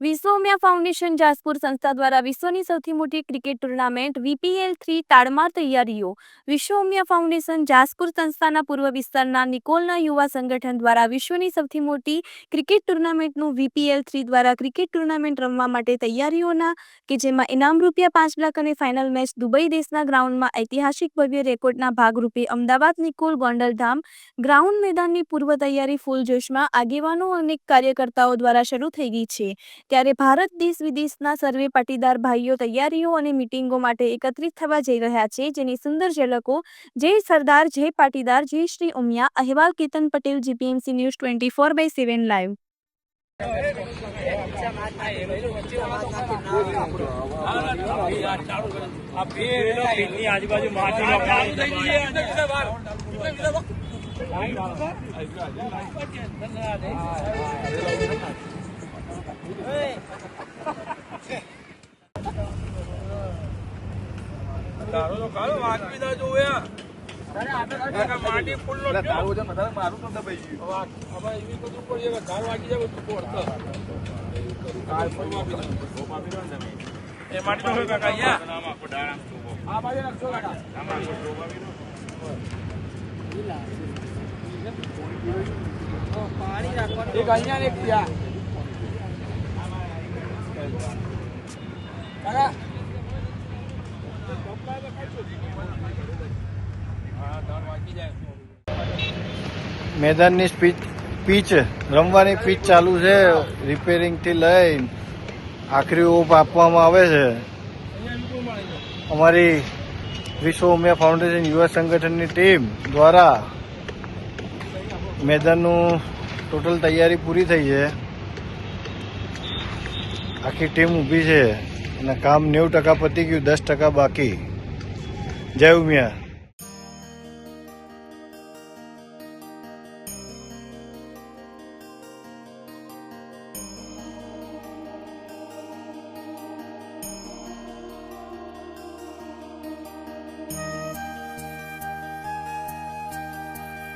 વિશ્વમિયા foundation Jaspur સંસ્થા દ્વારા વિશ્વની સૌથી મોટી ક્રિકેટ ટુર્નામેન્ટ વીપીએલ થ્રી તાડમાર તૈયારીઓ. વિશ્વમિયા ફાઉન્ડેશન જાસપુર સંસ્થાના પૂર્વ વિસ્તારના નિકોલના યુવા સંગઠન દ્વારા વિશ્વની સૌથી મોટી ક્રિકેટ ટુર્નામેન્ટનું વીપીએલ થ્રી દ્વારા ક્રિકેટ ટુર્નામેન્ટ રમવા માટે તૈયારીઓના કે જેમાં ઇનામ રૂપિયા પાંચ લાખ અને ફાઇનલ મેચ દુબઈ દેશના ગ્રાઉન્ડમાં ઐતિહાસિક ભવ્ય રેકોર્ડના ભાગરૂપે અમદાવાદ, નિકોલ, ગોંડલધામ ગ્રાઉન્ડ મેદાનની પૂર્વ તૈયારી ફૂલ જોશમાં આગેવાનો અને કાર્યકર્તાઓ દ્વારા શરૂ થઈ ગઈ છે. ત્યારે ભારત દેશ વિદેશના સર્વે પાટીદાર ભાઈઓ, તૈયારીઓ અને મિટિંગો માટે એકત્રિત થવા જઈ રહ્યા છે. જેની સુંદર ઝલકો જય સરદાર, જય પાટીદાર, જય શ્રી ઉમિયા, અહેવાલ, Ketan Patel, GPMC news twenty four by seven live. આજુબાજુ કામ થઈ ગઈ તારો તો કાળો વાંચવી દા જોવે માટી ફૂલ નો હવે એવી બધું પડી ધાર વાગી જાય બધું પોડતો એ માટી નો હોય કાકા અહીંયા. આ બાજુ નાખશો કાકા. એક અહીંયા ને એક ત્યાં. કાકા હા ધાર વાગી જાય મેદાનની સ્પીચ પીચ, રમવાની પીચ ચાલુ છે. રિપેરિંગથી લઈ આખરી ઓપ આપવામાં આવે છે. અમારી વિશ્વ ઉમિયા ફાઉન્ડેશન યુવા સંગઠનની ટીમ દ્વારા મેદાનનું ટોટલ તૈયારી પૂરી થઈ છે. આખી ટીમ ઊભી છે અને કામ નેવું ટકા પતી ગયું, દસ ટકા બાકી. જય ઉમિયા.